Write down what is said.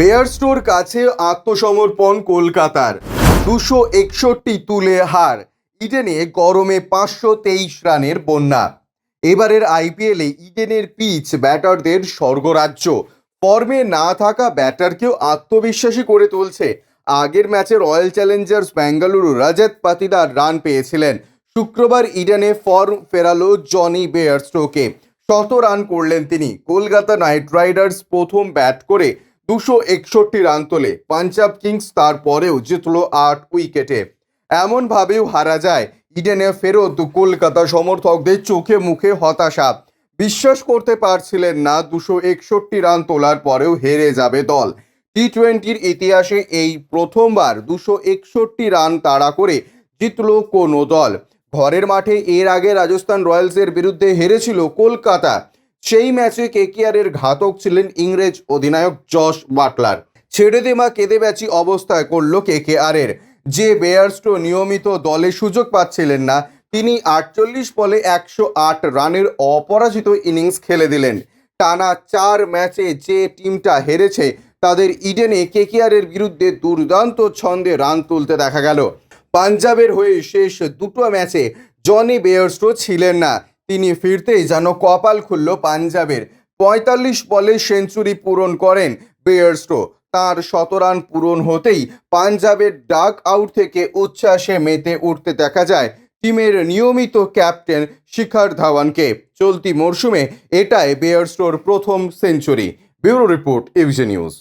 বেয়ারস্টোর কাছে আত্মসমর্পণ কলকাতার। দুশো একষট্টি তুলে হার। ইডেনে গরমে পাঁচশো তেইশ রানের বন্যা। এবারের আইপিএলে ইডেনের পিচ ব্যাটারদের স্বর্গরাজ্য। ফর্মে না থাকা ব্যাটারকেও আত্মবিশ্বাসী করে তুলছে। আগের ম্যাচে Royal Challengers Bengaluru Rajat Patidar run পেয়েছিলেন। শুক্রবার ইডেনে ফর্ম ফেরালো জনি বেয়ারস্টোকে শত রান করলেন তিনি। কলকাতা নাইট রাইডার্স প্রথম ব্যাট করে দুশো একষট্টি রান তোলে পাঞ্জাব কিংস তারপরেও জিতল আট উইকেটে। এমনভাবেও হারা যায় ইডেনে ফেরত কলকাতা সমর্থকদের চোখে মুখে হতাশা। বিশ্বাস করতে পারছিলেন না দুশো একষট্টি রান তোলার পরেও হেরে যাবে দল। টি টোয়েন্টির ইতিহাসে এই প্রথমবার দুশো একষট্টি রান তাড়া করে জিতল কোনো দল। ঘরের মাঠে এর আগে রাজস্থান রয়্যালসের বিরুদ্ধে হেরেছিল কলকাতা। সেই ম্যাচে কেকেআরের ঘাতক ছিলেন ইংরেজ অধিনায়ক জশ বাটলার। ছেড়ে দেমা কেঁদে ব্যাচি অবস্থায় করল কেকেআরের। যে বেয়ারস্টো নিয়মিত দলে সুযোগ পাচ্ছিলেন না, তিনি আটচল্লিশ বলে একশো আট রানের অপরাজিত ইনিংস খেলে দিলেন। টানা চার ম্যাচে যে টিমটা হেরেছে, তাদের ইডেনে কেকেআরের বিরুদ্ধে দুর্দান্ত ছন্দে রান তুলতে দেখা গেল। পাঞ্জাবের হয়ে শেষ দুটো ম্যাচে জনি বেয়ারস্টো ছিলেন না। তিনি ফিরতেই যেন কপাল খুলল পাঞ্জাবের। পঁয়তাল্লিশ বলে সেঞ্চুরি পূরণ করেন বেয়ারস্টো। তার শতরান পূরণ হতেই পাঞ্জাবের ডাক আউট থেকে উচ্ছ্বাসে মেতে উঠতে দেখা যায় টিমের নিয়মিত ক্যাপ্টেন শিখর ধাওয়ানকে। চলতি মরশুমে এটাই বেয়ারস্টোর প্রথম সেঞ্চুরি। ব্যুরো রিপোর্ট এভিশন নিউজ।